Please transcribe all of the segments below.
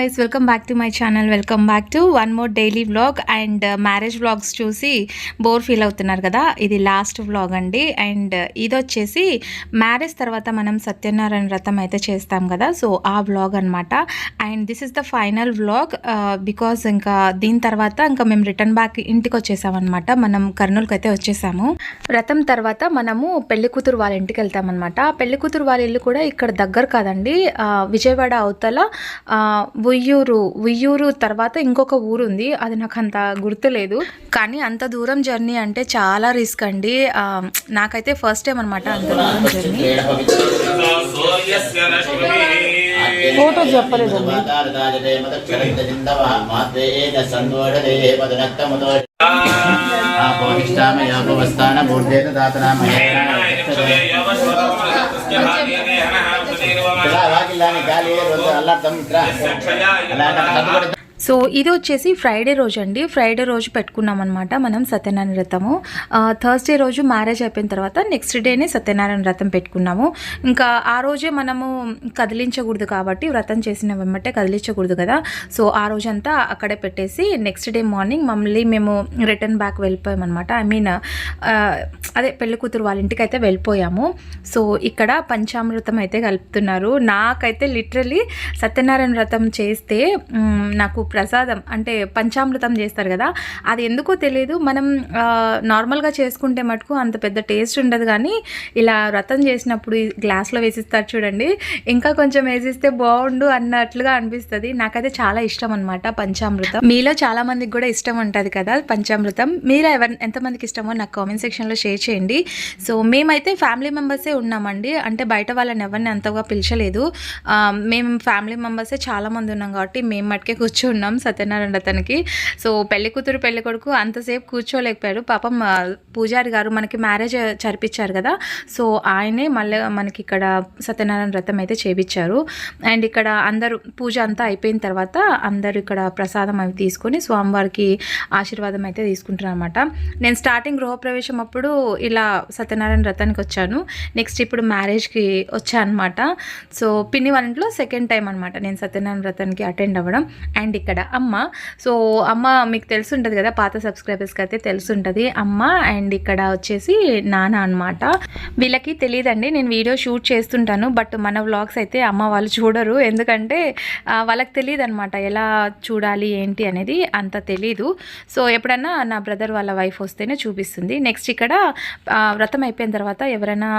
Guys welcome back to my channel welcome back to one more daily vlog and marriage vlogs చూసి bore feel అవుతున్నారు కదా? ఇది last vlog అండి. And uh, ఇది వచ్చేసి marriage తర్వాత మనం సత్యనారాయణ వ్రతం అయితే చేస్తాం కదా? సో ఆ వ్లాగ్ అనమాట and this is the final vlog because ఇంకా దీని తర్వాత ఇంకా మేము రిటర్న్ బ్యాక్ ఇంటికి వచ్చేసామన్నమాట మనం కర్నూలుకి అయితే వచ్చేసాము. వ్రతం తర్వాత మనము పెళ్ళి కూతురు వాళ్ళ ఇంటికి వెళ్తామన్నమాట పెళ్ళి కూతురు వాళ్ళ ఇల్లు కూడా ఇక్కడ దగ్గర కాదండి. విజయవాడ అవతల ఉయ్యూరు ఉయ్యూరు తర్వాత ఇంకొక ఊరు ఉంది అది నాకు అంత గుర్తులేదు కానీ అంత దూరం జర్నీ అంటే చాలా రిస్క్ అండి. నాకైతే ఫస్ట్ టైం అనమాట అంత దూరం జర్నీ. ఫోటో చెప్పలేదండి గాలి సో ఇది వచ్చేసి ఫ్రైడే రోజు అండి ఫ్రైడే రోజు పెట్టుకున్నాం అనమాట మనం సత్యనారాయణ వ్రతము. థర్స్డే రోజు మ్యారేజ్ అయిపోయిన తర్వాత నెక్స్ట్ డేనే సత్యనారాయణ వ్రతం పెట్టుకున్నాము. ఇంకా ఆ రోజే మనము కదిలించకూడదు కాబట్టి వ్రతం చేసిన వెంబటే కదిలించకూడదు కదా. సో ఆ రోజంతా అక్కడే పెట్టేసి నెక్స్ట్ డే మార్నింగ్ మమ్మల్ని మేము రిటర్న్ బ్యాక్ వెళ్ళిపోయామన్నమాట. ఐ మీన్ అదే పెళ్ళి కూతురు వాళ్ళ ఇంటికి అయితే వెళ్ళిపోయాము. సో ఇక్కడ పంచామృతం అయితే కలుపుతున్నారు. నాకైతే లిటరలీ సత్యనారాయణ వ్రతం చేస్తే నాకు ప్రసాదం అంటే పంచామృతం చేస్తారు కదా అది ఎందుకో తెలియదు మనం నార్మల్గా చేసుకుంటే మటుకు అంత పెద్ద టేస్ట్ ఉండదు కానీ ఇలా వ్రతం చేసినప్పుడు గ్లాస్లో వేసిస్తారు చూడండి. ఇంకా కొంచెం వేసిస్తే బాగుండు అన్నట్లుగా అనిపిస్తుంది. నాకైతే చాలా ఇష్టం అనమాట పంచామృతం. మీలో చాలా మందికి కూడా ఇష్టం ఉంటుంది కదా పంచామృతం. మీరు ఎవరి ఎంతమందికి ఇష్టమో నాకు కామెంట్ సెక్షన్లో షేర్ చేయండి. సో మేమైతే ఫ్యామిలీ మెంబర్సే ఉన్నామండి. అంటే బయట వాళ్ళని ఎవరిని అంతగా పిలిచలేదు. మేము ఫ్యామిలీ మెంబర్సే చాలా మంది ఉన్నాం కాబట్టి మేము మటుకే కూర్చున్నాం. ఉన్నాం సత్యనారాయణ అతనికి. సో పెళ్ళి కూతురు పెళ్ళి కొడుకు అంతసేపు కూర్చోలేకపోయారు. పాపం పూజారి గారు మనకి మ్యారేజ్ జరిపించారు కదా. సో ఆయనే మళ్ళీ మనకి ఇక్కడ సత్యనారాయణ వ్రతం అయితే చేపించారు. అండ్ ఇక్కడ అందరూ పూజ అంతా అయిపోయిన తర్వాత అందరూ ఇక్కడ ప్రసాదం అవి తీసుకొని స్వామివారికి ఆశీర్వాదం అయితే తీసుకుంటారు అనమాట నేను స్టార్టింగ్ గృహప్రవేశం అప్పుడు ఇలా సత్యనారాయణ వ్రతానికి వచ్చాను. నెక్స్ట్ ఇప్పుడు మ్యారేజ్కి వచ్చాను అనమాట సో పిన్ని వాళ్ళ ఇంట్లో సెకండ్ టైం అనమాట నేను సత్యనారాయణ వ్రతానికి అటెండ్ అవ్వడం. అండ్ ఇక్కడ ఇక్కడ. అమ్మ సో అమ్మ మీకు తెలిసి ఉంటుంది కదా పాత సబ్స్క్రైబర్స్కి అయితే తెలిసి ఉంటుంది అమ్మ అండ్ ఇక్కడ వచ్చేసి నాన్న అనమాట వీళ్ళకి తెలియదండి నేను వీడియో షూట్ చేస్తుంటాను బట్ మన వ్లాగ్స్ అయితే అమ్మ వాళ్ళు చూడరు. ఎందుకంటే వాళ్ళకి తెలియదు అనమాట ఎలా చూడాలి ఏంటి అనేది అంత తెలీదు. సో ఎప్పుడన్నా నా బ్రదర్ వాళ్ళ వైఫ్ వస్తేనే చూపిస్తుంది. నెక్స్ట్ ఇక్కడ వ్రతం అయిపోయిన తర్వాత ఎవరైనా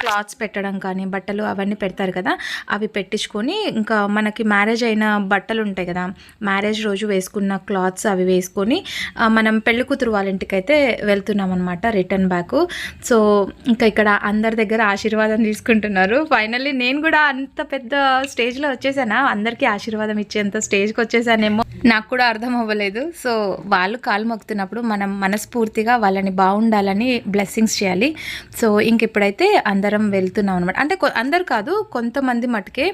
క్లాత్స్ పెట్టడం కానీ బట్టలు అవన్నీ పెడతారు కదా అవి పెట్టించుకొని ఇంకా మనకి మ్యారేజ్ అయిన బట్టలు ఉంటాయి కదా మ్యారేజ్ రోజు వేసుకున్న క్లాత్స్ అవి వేసుకొని మనం పెళ్ళి కూతురు వాళ్ళ ఇంటికి అయితే వెళ్తున్నాం అనమాట రిటర్న్ బ్యాక్. సో ఇంకా ఇక్కడ అందరి దగ్గర ఆశీర్వాదం తీసుకుంటున్నారు. ఫైనల్లీ నేను కూడా అంత పెద్ద స్టేజ్లో వచ్చేసానా? అందరికీ ఆశీర్వాదం ఇచ్చేంత స్టేజ్కి వచ్చేసానేమో. నాకు కూడా అర్థం అవ్వలేదు. సో వాళ్ళు కాలు మొక్కుతున్నప్పుడు మనం మనస్ఫూర్తిగా వాళ్ళని బాగుండాలని బ్లెస్సింగ్స్ చేయాలి. సో ఇంక ఇప్పుడైతే అందరం వెళ్తున్నాం అనమాట అంటే అందరు కాదు కొంతమంది మటుకే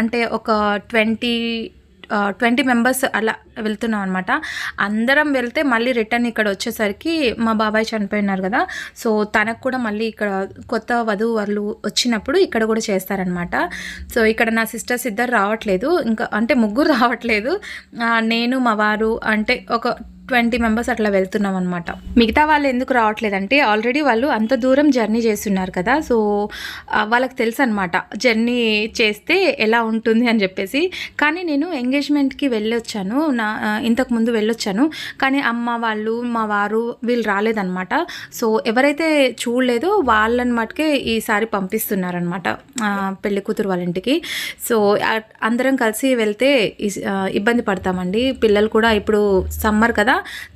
అంటే ఒక ట్వంటీ ట్వంటీ మెంబర్స్ అలా వెళ్తున్నాం అనమాట అందరం వెళ్తే మళ్ళీ రిటర్న్ ఇక్కడ వచ్చేసరికి మా బాబాయ్ చనిపోయినారు కదా. సో తనకు కూడా మళ్ళీ ఇక్కడ కొత్త వధువు వాళ్ళు వచ్చినప్పుడు ఇక్కడ కూడా చేస్తారనమాట సో ఇక్కడ నా సిస్టర్స్ ఇద్దరు రావట్లేదు. ఇంకా అంటే ముగ్గురు రావట్లేదు. నేను మా వారు అంటే ఒక ట్వంటీ మెంబర్స్ అట్లా వెళ్తున్నాం అనమాట మిగతా వాళ్ళు ఎందుకు రావట్లేదంటే ఆల్రెడీ వాళ్ళు అంత దూరం జర్నీ చేస్తున్నారు కదా సో వాళ్ళకి తెలుసు అనమాట జర్నీ చేస్తే ఎలా ఉంటుంది అని చెప్పేసి. కానీ నేను ఎంగేజ్మెంట్కి వెళ్ళొచ్చాను నా ఇంతకుముందు వెళ్ళొచ్చాను కానీ అమ్మ వాళ్ళు మా వారు వీళ్ళు రాలేదన్నమాట. సో ఎవరైతే చూడలేదో వాళ్ళని మటుకే ఈసారి పంపిస్తున్నారనమాట పెళ్ళి కూతురు వాళ్ళ ఇంటికి. సో అందరం కలిసి వెళ్తే ఇస్- ఇబ్బంది పడతామండి. పిల్లలు కూడా ఇప్పుడు సమ్మర్ కదా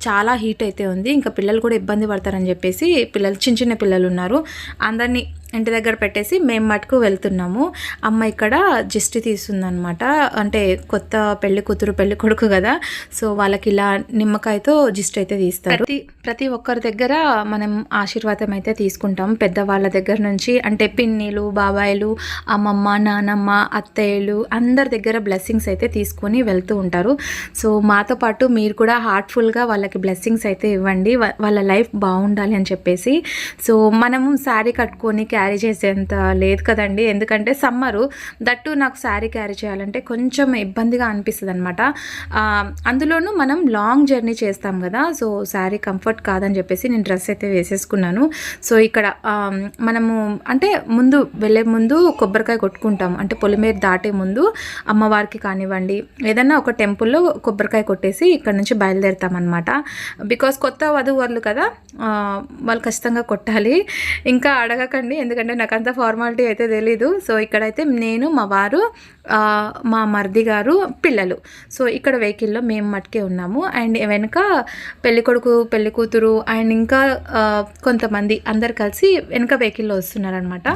చాలా హీట్ అయితే ఉంది. ఇంకా పిల్లలు కూడా ఇబ్బంది పడతారని చెప్పేసి పిల్లలు చిన్న చిన్న పిల్లలు ఉన్నారు. అందరినీ ఇంటి దగ్గర పెట్టేసి మేము మటుకు వెళ్తున్నాము. అమ్మ ఇక్కడ జిస్టి తీస్తుందనమాట అంటే కొత్త పెళ్ళి కూతురు పెళ్ళి కొడుకు కదా. సో వాళ్ళకి ఇలా నిమ్మకాయతో జిస్ట్ అయితే తీస్తారు. ప్రతి ప్రతి ఒక్కరి దగ్గర మనం ఆశీర్వాదం అయితే తీసుకుంటాం. పెద్దవాళ్ళ దగ్గర నుంచి అంటే పిన్నిలు బాబాయిలు అమ్మమ్మ నానమ్మ అత్తయ్యలు అందరి దగ్గర బ్లెస్సింగ్స్ అయితే తీసుకొని వెళ్తూ ఉంటారు. సో మాతో పాటు మీరు కూడా హార్ట్ఫుల్గా వాళ్ళకి బ్లెస్సింగ్స్ అయితే ఇవ్వండి. వాళ్ళ లైఫ్ బాగుండాలి అని చెప్పేసి. సో మనము శారీ కట్టుకొని క్యారీ చేసేంత లేదు కదండి. ఎందుకంటే సమ్మరు దట్టు నాకు శారీ క్యారీ చేయాలంటే కొంచెం ఇబ్బందిగా అనిపిస్తుంది అనమాట అందులోనూ మనం లాంగ్ జర్నీ చేస్తాం కదా. సో శారీ కంఫర్ట్ కాదని చెప్పేసి నేను డ్రెస్ అయితే వేసేసుకున్నాను. సో ఇక్కడ మనము అంటే ముందు వెళ్ళే ముందు కొబ్బరికాయ కొట్టుకుంటాం. అంటే పొలిమేర దాటే ముందు అమ్మవారికి కానివ్వండి ఏదన్నా ఒక టెంపుల్లో కొబ్బరికాయ కొట్టేసి ఇక్కడ నుంచి బయలుదేరుతాం అనమాట బికాస్ కొత్త వధువరులు కదా వాళ్ళు ఖచ్చితంగా కొట్టాలి. ఇంకా అడగకండి ఎందుకంటే నాకు అంత ఫార్మాలిటీ అయితే తెలీదు. సో ఇక్కడైతే నేను మా వారు మా మరిది గారు పిల్లలు. సో ఇక్కడ వెహికల్లో మేము మట్టుకే ఉన్నాము. అండ్ వెనక పెళ్ళి కొడుకు పెళ్ళి కూతురు అండ్ ఇంకా కొంతమంది అందరు కలిసి వెనక వెహికల్లో వస్తున్నారనమాట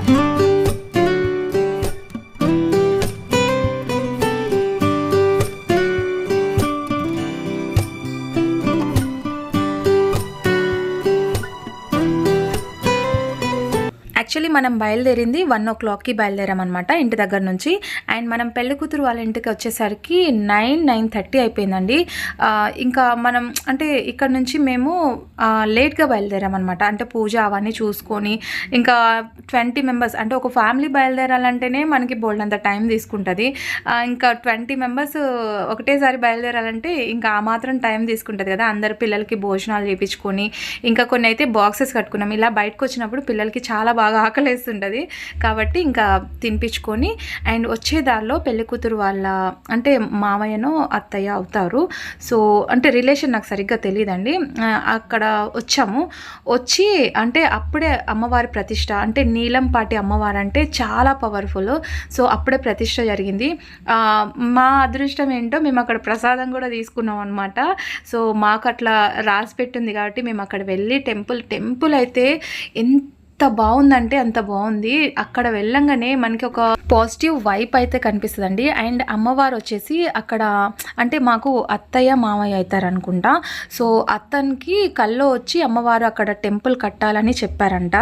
యాక్చువల్లీ మనం బయలుదేరింది వన్ ఓ క్లాక్కి బయలుదేరామన్నమాట ఇంటి దగ్గర నుంచి. అండ్ మనం పెళ్ళి కూతురు వాళ్ళ ఇంటికి వచ్చేసరికి నైన్ నైన్ థర్టీ అయిపోయిందండి. ఇంకా మనం అంటే ఇక్కడ నుంచి మేము లేట్గా బయలుదేరామన్నమాట. అంటే పూజ అవన్నీ చూసుకొని ఇంకా ట్వంటీ మెంబర్స్ అంటే ఒక ఫ్యామిలీ బయలుదేరాలంటేనే మనకి బోల్డ్ అంత టైం తీసుకుంటుంది. ఇంకా ట్వంటీ మెంబర్స్ ఒకటేసారి బయలుదేరాలంటే ఇంకా ఆ మాత్రం టైం తీసుకుంటుంది కదా. అందరు పిల్లలకి భోజనాలు చేయించుకొని ఇంకా కొన్ని అయితే బాక్సెస్ కట్టుకున్నాం. ఇలా బయటకు వచ్చినప్పుడు పిల్లలకి చాలా బాగా ఆకలేస్తుంటుంది కాబట్టి ఇంకా తినిపించుకొని అండ్ వచ్చే దారిలో పెళ్ళి కూతురు వాళ్ళ అంటే మామయ్యనో అత్తయ్య అవుతారు. సో అంటే రిలేషన్ నాకు సరిగ్గా తెలియదండి అక్కడ వచ్చాము. వచ్చి అంటే అప్పుడే అమ్మవారి ప్రతిష్ట అంటే నీలంపాటి అమ్మవారు అంటే చాలా పవర్ఫుల్ సో అప్పుడే ప్రతిష్ట జరిగింది. మా అదృష్టం ఏంటో మేము అక్కడ ప్రసాదం కూడా తీసుకున్నాం అనమాట సో మాకు అట్లా రాసి పెట్టింది కాబట్టి మేము అక్కడ వెళ్ళి టెంపుల్ టెంపుల్ అయితే ఎంత బాగుందంటే అంత బాగుంది. అక్కడ వెళ్ళంగానే మనకి ఒక పాజిటివ్ వైప్ అయితే కనిపిస్తుందండి. అండ్ అమ్మవారు వచ్చేసి అక్కడ అంటే మాకు అత్తయ్య మామయ్య అవుతారు అనుకుంటా సో అతనికి కల్లో వచ్చి అమ్మవారు అక్కడ టెంపుల్ కట్టాలని చెప్పారంట.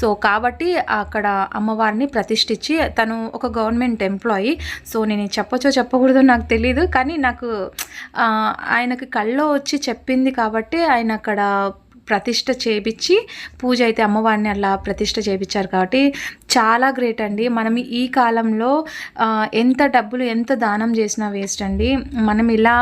సో కాబట్టి అక్కడ అమ్మవారిని ప్రతిష్ఠించి తను ఒక గవర్నమెంట్ ఎంప్లాయీ. సో నేను చెప్పచ్చో చెప్పొచ్చో చెప్పకూడదో నాకు తెలియదు కానీ నాకు ఆయనకి కల్లో వచ్చి చెప్పింది కాబట్టి ఆయన అక్కడ ప్రతిష్ట చేపించి పూజ అయితే అమ్మవారిని అలా ప్రతిష్ట చేపించారు కాబట్టి చాలా గ్రేట్ అండి. మనం ఈ కాలంలో ఎంత డబ్బులు ఎంత దానం చేసినా వేస్ట్ అండి. మనం ఇలా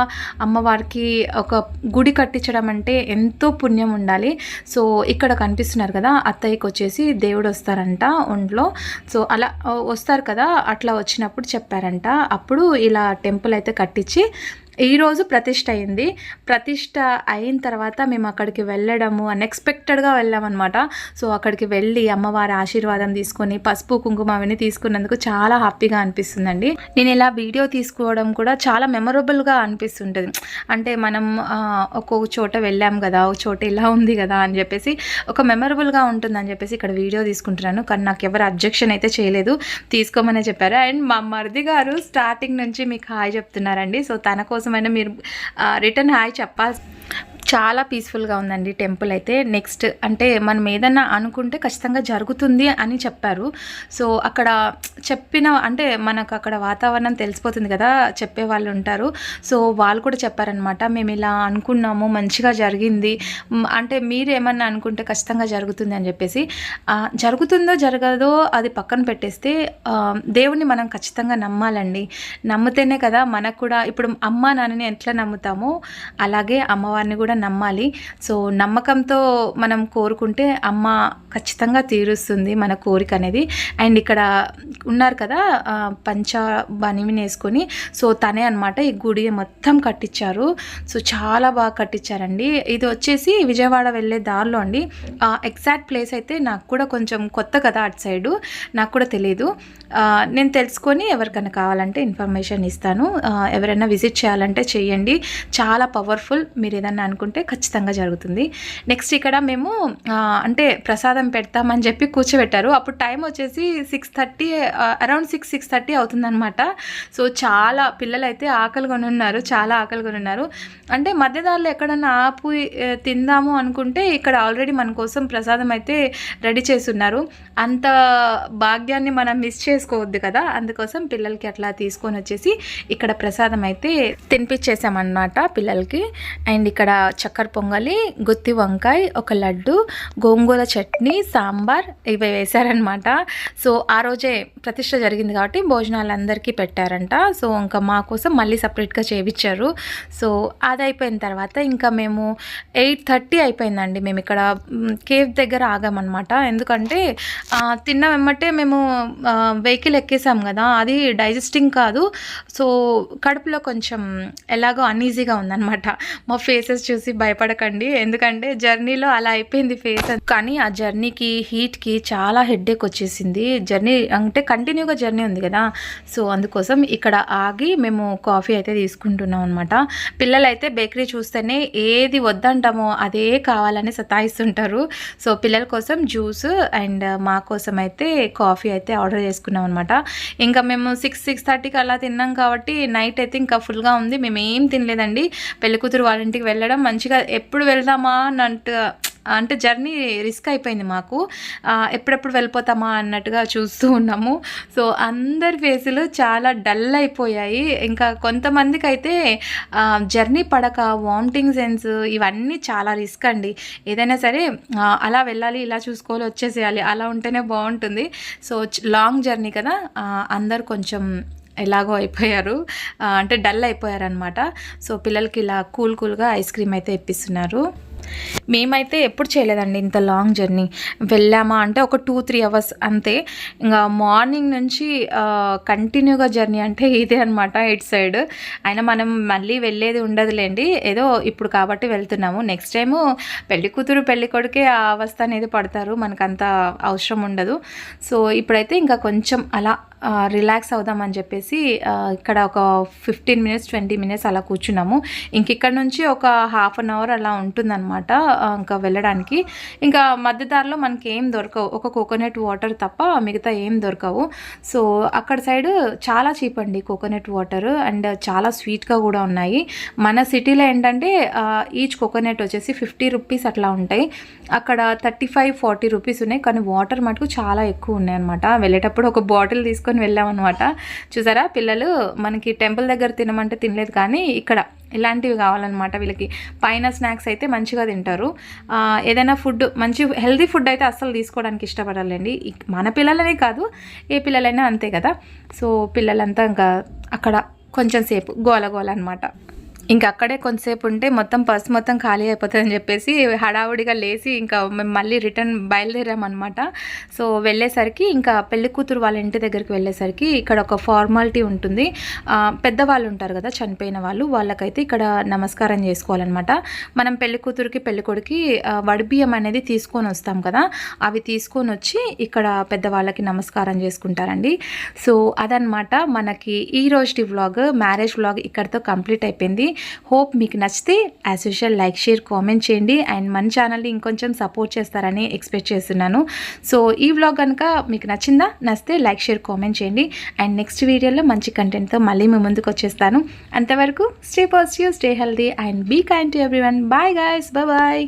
అమ్మవారికి ఒక గుడి కట్టించడం అంటే ఎంతో పుణ్యం ఉండాలి. సో ఇక్కడ కనిపిస్తున్నారు కదా అత్తయ్యకి వచ్చేసి దేవుడు వస్తారంట ఒంట్లో. సో అలా వస్తారు కదా అట్లా వచ్చినప్పుడు చెప్పారంట. అప్పుడు ఇలా టెంపుల్ అయితే కట్టించి ఈరోజు ప్రతిష్ట అయింది. ప్రతిష్ట అయిన తర్వాత మేము అక్కడికి వెళ్ళడము అన్ఎక్స్పెక్టెడ్గా వెళ్ళామన్నమాట. సో అక్కడికి వెళ్ళి అమ్మవారి ఆశీర్వాదం తీసుకొని పసుపు కుంకుమ అవన్నీ తీసుకున్నందుకు చాలా హ్యాపీగా అనిపిస్తుందండి. నేను ఇలా వీడియో తీసుకోవడం కూడా చాలా మెమొరబుల్గా అనిపిస్తుంటుంది. అంటే మనం ఒక్కొక్క చోట వెళ్ళాం కదా ఒక చోట ఇలా ఉంది కదా అని చెప్పేసి ఒక మెమొరబుల్గా ఉంటుందని చెప్పేసి ఇక్కడ వీడియో తీసుకుంటున్నాను. కానీ నాకు ఎవరు అబ్జెక్షన్ అయితే చేయలేదు. తీసుకోమనే చెప్పారు. అండ్ మా మరిది గారు స్టార్టింగ్ నుంచి మీకు హాయ్ చెప్తున్నారండి. సో తన కోసం కోసమైనా మీరు రిటర్న్ హాయ్ చెప్పాల్సి చాలా పీస్ఫుల్గా ఉందండి టెంపుల్ అయితే. నెక్స్ట్ అంటే మనం ఏదన్నా అనుకుంటే ఖచ్చితంగా జరుగుతుంది అని చెప్పారు. సో అక్కడ చెప్పిన అంటే మనకు అక్కడ వాతావరణం తెలిసిపోతుంది కదా చెప్పే వాళ్ళు ఉంటారు. సో వాళ్ళు కూడా చెప్పారనమాట మేము ఇలా అనుకున్నాము మంచిగా జరిగింది. అంటే మీరు ఏమన్నా అనుకుంటే ఖచ్చితంగా జరుగుతుంది అని చెప్పేసి. జరుగుతుందో జరగదో అది పక్కన పెట్టేస్తే దేవుణ్ణి మనం ఖచ్చితంగా నమ్మాలండి. నమ్మితేనే కదా మనకు కూడా ఇప్పుడు అమ్మ నాన్నని ఎట్లా నమ్ముతామో అలాగే అమ్మవారిని కూడా నమ్మాలి. సో నమ్మకంతో మనం కోరుకుంటే అమ్మ ఖచ్చితంగా తీరుస్తుంది మన కోరిక అనేది. అండ్ ఇక్కడ ఉన్నారు కదా పంచ బనిమిని వేసుకొని. సో తనే అనమాట ఈ గుడి మొత్తం కట్టించారు. సో చాలా బాగా కట్టించారండి. ఇది వచ్చేసి విజయవాడ వెళ్ళే దారిలో అండి. ఎగ్జాక్ట్ ప్లేస్ అయితే నాకు కూడా కొంచెం కొత్త కదా అటు సైడు. నాకు కూడా తెలియదు నేను తెలుసుకొని ఎవరికైనా కావాలంటే ఇన్ఫర్మేషన్ ఇస్తాను. ఎవరైనా విజిట్ చేయాలంటే చేయండి. చాలా పవర్ఫుల్. మీరు ఏదన్నా అనుకుంటే ఖచ్చితంగా జరుగుతుంది. నెక్స్ట్ ఇక్కడ మేము అంటే ప్రసాదం పెడతామని చెప్పి కూర్చోబెట్టారు. అప్పుడు టైం వచ్చేసి six thirty around six six thirty అవుతుందన్నమాట. సో చాలా పిల్లలు అయితే ఆకలి ఉన్నారు చాలా ఆకలి ఉన్నారు అంటే మధ్యదారులు ఎక్కడన్నా ఆపు తిందాము అనుకుంటే ఇక్కడ ఆల్రెడీ మన కోసం ప్రసాదం అయితే రెడీ చేస్తున్నారు. అంత భాగ్యాన్ని మనం మిస్ చేసుకోవద్దు కదా. అందుకోసం పిల్లలకి అట్లా తీసుకొని వచ్చేసి ఇక్కడ ప్రసాదం అయితే తినిపించేసామన్నమాట పిల్లలకి. అండ్ ఇక్కడ చక్కెర పొంగలి గుత్తి వంకాయ ఒక లడ్డు గోంగూర చట్నీ సాంబార్ ఇవి వేశారనమాట సో ఆ రోజే ప్రతిష్ట జరిగింది కాబట్టి భోజనాలు అందరికీ పెట్టారంట. సో ఇంకా మా కోసం మళ్ళీ సపరేట్గా చేయించారు సో అది అయిపోయిన తర్వాత ఇంకా మేము ఎయిట్ థర్టీ అయిపోయిందండి. మేము ఇక్కడ కేవ్ దగ్గర ఆగామన్నమాట. ఎందుకంటే తిన్న వెమ్మటే మేము వెహికల్ ఎక్కేసాం కదా. అది డైజెస్టింగ్ కాదు. సో కడుపులో కొంచెం ఎలాగో అన్ఈజీగా ఉందన్నమాట. మా ఫేసెస్ చూసి భయపడకండి. ఎందుకంటే జర్నీలో అలా అయిపోయింది ఫేస్ కానీ ఆ జర్నీకి హీట్కి చాలా హెడ్ఏక్ వచ్చేసింది. జర్నీ అంటే కంటిన్యూగా జర్నీ ఉంది కదా. సో అందుకోసం ఇక్కడ ఆగి మేము కాఫీ అయితే తీసుకుంటున్నాం అనమాట పిల్లలైతే బేకరీ చూస్తేనే ఏది వద్దంటామో అదే కావాలని సతాయిస్తుంటారు. సో పిల్లల కోసం జ్యూస్ అండ్ మా కోసం అయితే కాఫీ అయితే ఆర్డర్ చేసుకున్నాం అనమాట ఇంకా మేము సిక్స్ సిక్స్ థర్టీకి అలా తిన్నాం కాబట్టి నైట్ అయితే ఇంకా ఫుల్గా ఉంది. మేము ఏం తినలేదండి. పెళ్ళికూతురు వాళ్ళ ఇంటికి వెళ్ళడం మంచిగా ఎప్పుడు వెళ్దామా అని అంటే జర్నీ రిస్క్ అయిపోయింది మాకు. ఎప్పుడెప్పుడు వెళ్ళిపోతామా అన్నట్టుగా చూస్తూ ఉన్నాము. సో అందరి ఫేసులు చాలా డల్ అయిపోయాయి. ఇంకా కొంతమందికి అయితే జర్నీ పడక వామిటింగ్ సెన్స్ ఇవన్నీ చాలా రిస్క్ అండి. ఏదైనా సరే అలా వెళ్ళాలి ఇలా చూసుకోవాలి వచ్చేసేయాలి అలా ఉంటేనే బాగుంటుంది. సో లాంగ్ జర్నీ కదా అందరు కొంచెం ఎలాగో అయిపోయారు. అంటే డల్ అయిపోయారు అనమాట సో పిల్లలకి ఇలా కూల్ కూల్గా ఐస్ క్రీమ్ అయితే ఇప్పిస్తున్నారు. మేమైతే ఎప్పుడు చేయలేదండి ఇంత లాంగ్ జర్నీ. వెళ్ళామా అంటే ఒక టూ త్రీ అవర్స్ అంతే. ఇంకా మార్నింగ్ నుంచి కంటిన్యూగా జర్నీ అంటే ఇదే అనమాట ఇటు సైడ్. అయినా మనం మళ్ళీ వెళ్ళేది ఉండదులేండి. ఏదో ఇప్పుడు కాబట్టి వెళ్తున్నాము. నెక్స్ట్ టైము పెళ్ళి కూతురు పెళ్ళి కొడుకే ఆ అవస్థ అనేది పడతారు. మనకంత అవసరం ఉండదు. సో ఇప్పుడైతే ఇంకా కొంచెం అలా రిలాక్స్ అవుదామని చెప్పేసి ఇక్కడ ఒక ఫిఫ్టీన్ మినిట్స్ ట్వంటీ మినిట్స్ అలా కూర్చున్నాము. ఇంక ఇక్కడ నుంచి ఒక హాఫ్ అన్ అవర్ అలా ఉంటుందన్నమాట ఇంకా వెళ్ళడానికి. ఇంకా మధ్యదారిలో మనకి ఏం దొరకవు. ఒక కోకోనట్ వాటర్ తప్ప మిగతా ఏం దొరకవు. సో అక్కడ సైడ్ చాలా చీప్ అండి కోకోనట్ వాటర్ అండ్ చాలా స్వీట్గా కూడా ఉన్నాయి. మన సిటీలో ఏంటంటే ఈచ్ కోకోనట్ వచ్చేసి ఫిఫ్టీ రూపీస్ అట్లా ఉంటాయి. అక్కడ థర్టీ ఫైవ్ ఫార్టీ రూపీస్ ఉన్నాయి. కానీ వాటర్ మటుకు చాలా ఎక్కువ ఉన్నాయి అనమాట వెళ్ళేటప్పుడు ఒక బాటిల్ తీసుకొని వెళ్ళామన్నమాట. చూసారా? పిల్లలు మనకి టెంపుల్ దగ్గర తినమంటే తినలేదు కానీ ఇక్కడ ఇలాంటివి కావాలన్నమాట వీళ్ళకి. పైన స్నాక్స్ అయితే మంచిగా తింటారు. ఏదైనా ఫుడ్ మంచి హెల్తీ ఫుడ్ అయితే అస్సలు తీసుకోవడానికి ఇష్టపడాలండి. మన పిల్లలనే కాదు ఏ పిల్లలైనా అంతే కదా. సో పిల్లలంతా ఇంకా అక్కడ కొంచెం సేపు గోల గోల అనమాట ఇంకా అక్కడే కొంతసేపు ఉంటే మొత్తం పర్స్ మొత్తం ఖాళీ అయిపోతుందని చెప్పేసి హడావుడిగా లేచి ఇంకా మేము మళ్ళీ రిటర్న్ బయలుదేరామన్నమాట. సో వెళ్ళేసరికి ఇంకా పెళ్ళి కూతురు వాళ్ళ ఇంటి దగ్గరికి వెళ్ళేసరికి ఇక్కడ ఒక ఫార్మాలిటీ ఉంటుంది. పెద్దవాళ్ళు ఉంటారు కదా చనిపోయిన వాళ్ళు వాళ్ళకైతే ఇక్కడ నమస్కారం చేసుకోవాలన్నమాట. మనం పెళ్ళి కూతురికి పెళ్ళి కొడుకి వడిబియ్యం అనేది తీసుకొని వస్తాం కదా అవి తీసుకొని వచ్చి ఇక్కడ పెద్దవాళ్ళకి నమస్కారం చేసుకుంటారండి. సో అదనమాట మనకి ఈ రోజు వ్లాగ్ మ్యారేజ్ వ్లాగ్ ఇక్కడితో కంప్లీట్ అయిపోయింది. హోప్ మీకు నచ్చితే as usual like share comment చేయండి. అండ్ మన ఛానల్ని ఇంకొంచెం సపోర్ట్ చేస్తారని ఎక్స్పెక్ట్ చేస్తున్నాను. సో ఈ వ్లాగ్ కనుక మీకు నచ్చిందా నచ్చితే లైక్ షేర్ కామెంట్ చేయండి. అండ్ నెక్స్ట్ వీడియోలో మంచి కంటెంట్తో మళ్ళీ మీ ముందుకు వచ్చేస్తాను. అంతవరకు stay positive stay healthy and be kind to everyone bye guys bye